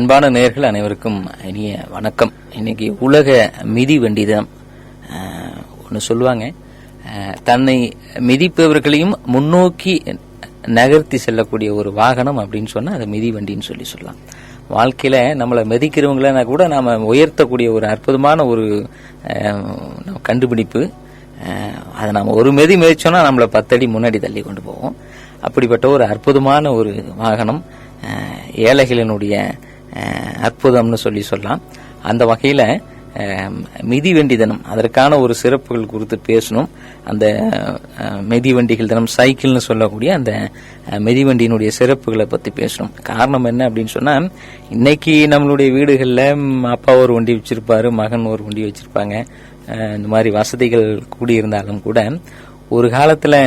அன்பான நேர்கள் அனைவருக்கும் இனிய வணக்கம். இன்னைக்கு உலக மிதிவண்டி தான் ஒன்று சொல்லுவாங்க. தன்னை மிதிப்பவர்களையும் முன்னோக்கி நகர்த்தி செல்லக்கூடிய ஒரு வாகனம் அப்படின்னு சொன்னால் அது மிதிவண்டின்னு சொல்லி சொல்லலாம். வாழ்க்கையில் நம்மளை மிதிக்கிறவங்கள கூட நாம் உயர்த்தக்கூடிய ஒரு அற்புதமான ஒரு கண்டுபிடிப்பு. அதை நாம் ஒரு மெதி மிதிச்சோம்னா நம்மளை பத்தடி முன்னாடி தள்ளி கொண்டு போவோம். அப்படிப்பட்ட ஒரு அற்புதமான ஒரு வாகனம் ஏழைகளினுடைய அற்புதம்னு சொல்லி சொல்லலாம். அந்த வகையில் மிதிவண்டி தினம் அதற்கான ஒரு சிறப்புகள் குறித்து பேசணும். அந்த மிதிவண்டிகள் தினம் சைக்கிள்னு சொல்லக்கூடிய அந்த மிதிவண்டியினுடைய சிறப்புகளை பற்றி பேசணும். காரணம் என்ன அப்படின்னு சொன்னால் இன்னைக்கு நம்மளுடைய வீடுகளில் அப்பா ஒரு வண்டி வச்சிருப்பாரு மகன் ஒரு வண்டி வச்சிருப்பாங்க. இந்த மாதிரி வசதிகள் கூடியிருந்தாலும் கூட ஒரு காலத்தில்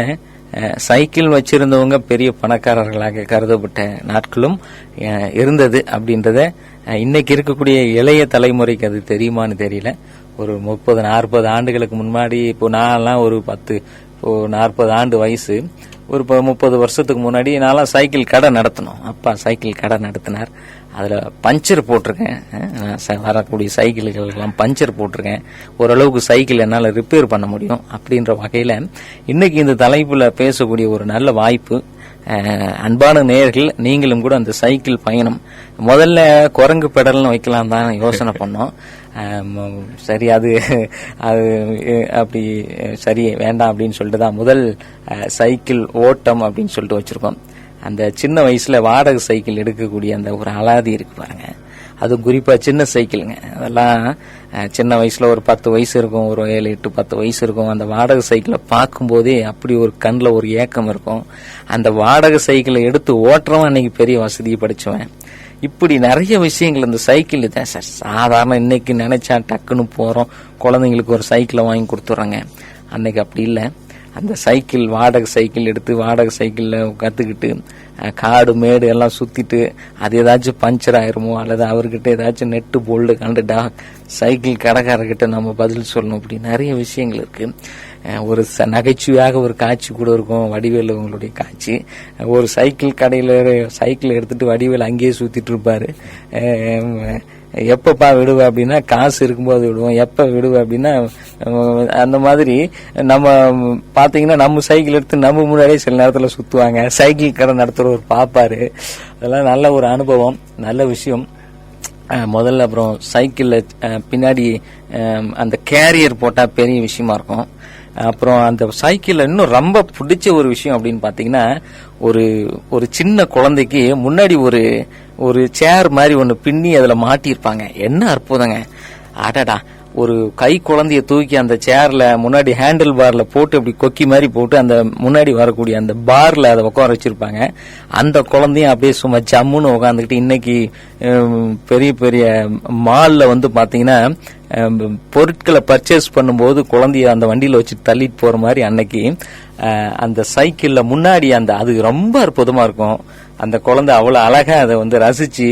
சைக்கிள் வச்சிருந்தவங்க பெரிய பணக்காரர்களாக கருதப்பட்ட நாட்களும் இருந்தது அப்படின்றத இன்னைக்கு இருக்கக்கூடிய இளைய தலைமுறைக்கு அது தெரியுமான்னு தெரியல. ஒரு முப்பது நாற்பது ஆண்டுகளுக்கு முன்னாடி இப்போ நான்லாம் ஒரு பத்து இப்போ நாற்பது ஆண்டு வயசு. ஒரு முப்பது வருஷத்துக்கு முன்னாடி நான்லாம் சைக்கிள் கடை நடத்தினோம். அப்பா சைக்கிள் கடை நடத்தினார். அதில் பஞ்சர் போட்டிருக்கேன். வரக்கூடிய சைக்கிள்களுக்கெல்லாம் பஞ்சர் போட்டிருக்கேன். ஓரளவுக்கு சைக்கிள் என்னால் ரிப்பேர் பண்ண முடியும் அப்படின்ற வகையில் இன்றைக்கி இந்த தலைப்பில் பேசக்கூடிய ஒரு நல்ல வாய்ப்பு அன்பான நேர்கள் நீங்களும் கூட அந்த சைக்கிள் பயணம் முதல்ல குரங்கு பெடல்னு வைக்கலாம் தான் யோசனை பண்ணோம். சரி அது அது அப்படி சரி வேண்டாம் அப்படின்னு சொல்லிட்டு தான் முதல் சைக்கிள் ஓட்டம் அப்படின்னு சொல்லிட்டு வச்சுருக்கோம். அந்த சின்ன வயசில் வாடகை சைக்கிள் எடுக்கக்கூடிய அந்த ஒரு அலாதி இருக்கு பாருங்க. அது குறிப்பாக சின்ன சைக்கிளுங்க. அதெல்லாம் சின்ன வயசில் ஒரு பத்து வயசு இருக்கும் ஒரு ஏழு எட்டு பத்து வயசு இருக்கும். அந்த வாடகை சைக்கிளை பார்க்கும்போதே அப்படி ஒரு கண்ணில் ஒரு ஏக்கம் இருக்கும். அந்த வாடகை சைக்கிளை எடுத்து ஓட்டுறவன் அன்னைக்கு பெரிய வசதியை படிச்சுவேன். இப்படி நிறைய விஷயங்கள் இந்த சைக்கிள் தான். சார் சாதாரண இன்னைக்கு நினைச்சா டக்குன்னு போறோம். குழந்தைங்களுக்கு ஒரு சைக்கிளை வாங்கி கொடுத்துட்றாங்க. அன்னைக்கு அப்படி இல்லை. அந்த சைக்கிள் வாடகை சைக்கிள் எடுத்து வாடகை சைக்கிளில் கற்றுக்கிட்டு காடு மேடு எல்லாம் சுற்றிட்டு அது ஏதாச்சும் பஞ்சர் ஆயிருமோ அல்லது அவர்கிட்ட ஏதாச்சும் நெட்டு போல்டு கண்டுட்டா சைக்கிள் கடைக்காரர்கிட்ட நம்ம பதில் சொல்லணும். இப்படி நிறைய விஷயங்கள் இருக்குது ஒரு ச- நகைச்சுவையாக ஒரு காட்சி கூட இருக்கும் வடிவேல் உங்களுடைய காட்சி. ஒரு சைக்கிள் கடையில் சைக்கிள் எடுத்துட்டு வடிவேல் அங்கேயே சுத்திட்டு இருப்பாரு. எப்பப்பா விடுவ அப்படின்னா காசு இருக்கும்போது விடுவோம். எப்ப விடுவேன் அப்படின்னா அந்த மாதிரி நம்ம பாத்தீங்கன்னா நம்ம சைக்கிள் எடுத்து நம்ம முன்னாடியே சில நேரத்துல சுத்துவாங்க. சைக்கிள் கடை நடத்துறவர் பாப்பாரு. அதெல்லாம் நல்ல ஒரு அனுபவம் நல்ல விஷயம். முதல்ல அப்புறம் சைக்கிள்ல பின்னாடி அந்த கேரியர் போட்டா பெரிய விஷயமா இருக்கும். அப்புறம் அந்த சைக்கிளில் இன்னும் ரொம்ப பிடிச்ச ஒரு விஷயம் அப்படின்னு பாத்தீங்கன்னா ஒரு ஒரு சின்ன குழந்தைக்கு முன்னாடி ஒரு ஒரு சேர் மாதிரி ஒன்னு பின்னி அதுல மாட்டியிருப்பாங்க. என்ன அற்புதங்க. அடடா. ஒரு கை குழந்தைய தூக்கி அந்த சேர்ல முன்னாடி ஹேண்டில் பார்ல போட்டு அப்படி கொக்கி மாதிரி போட்டு அந்த முன்னாடி வரக்கூடிய அந்த பார்ல அதை உட்கார வச்சிருப்பாங்க. அந்த குழந்தையும் அப்படியே சும்மா ஜம்முன்னு உட்காந்துக்கிட்டு இன்னைக்கு பெரிய பெரிய மால்ல வந்து பாத்தீங்கன்னா பொருட்களை பர்ச்சேஸ் பண்ணும்போது குழந்தைய அந்த வண்டியில் வச்சு தள்ளிட்டு போற மாதிரி அன்னைக்கு அந்த சைக்கிளில் முன்னாடி அந்த அது ரொம்ப அற்புதமாக இருக்கும். அந்த குழந்தை அவ்வளோ அழகாக அதை வந்து ரசிச்சு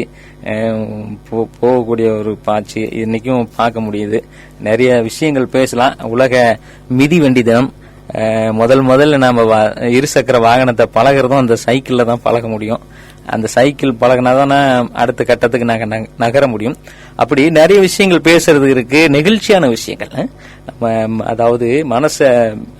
போகக்கூடிய ஒரு பாட்சி. இன்னைக்கும் பார்க்க முடியுது. நிறைய விஷயங்கள் பேசலாம். உலக மிதிவண்டி தினம். முதல் முதல்ல நாம வா- இருசக்கர வாகனத்தை பழகுறதும் அந்த சைக்கிள்ல தான் பழக முடியும். அந்த சைக்கிள் பழகினா தானே அடுத்த கட்டத்துக்கு நாங்கள் நகர முடியும். அப்படி நிறைய விஷயங்கள் பேசுறது இருக்கு நெகிழ்ச்சியான விஷயங்கள். அதாவது மனசை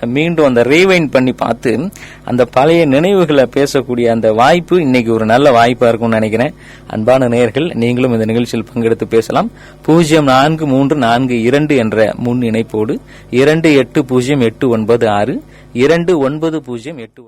மீண்டும் அந்த ரீவைண்ட் பண்ணி பார்த்து அந்த பழைய நினைவுகளை பேசக்கூடிய அந்த வாய்ப்பு இன்னைக்கு ஒரு நல்ல வாய்ப்பா இருக்கும்னு நினைக்கிறேன். அன்பான நேர்கள் நீங்களும் இந்த நிகழ்ச்சியில் பங்கெடுத்து பேசலாம். பூஜ்ஜியம் நான்கு மூன்று நான்கு இரண்டு என்ற முன் இணைப்போடு இரண்டு எட்டு பூஜ்ஜியம் எட்டு ஒன்பது ஆறு இரண்டு ஒன்பது பூஜ்ஜியம் எட்டு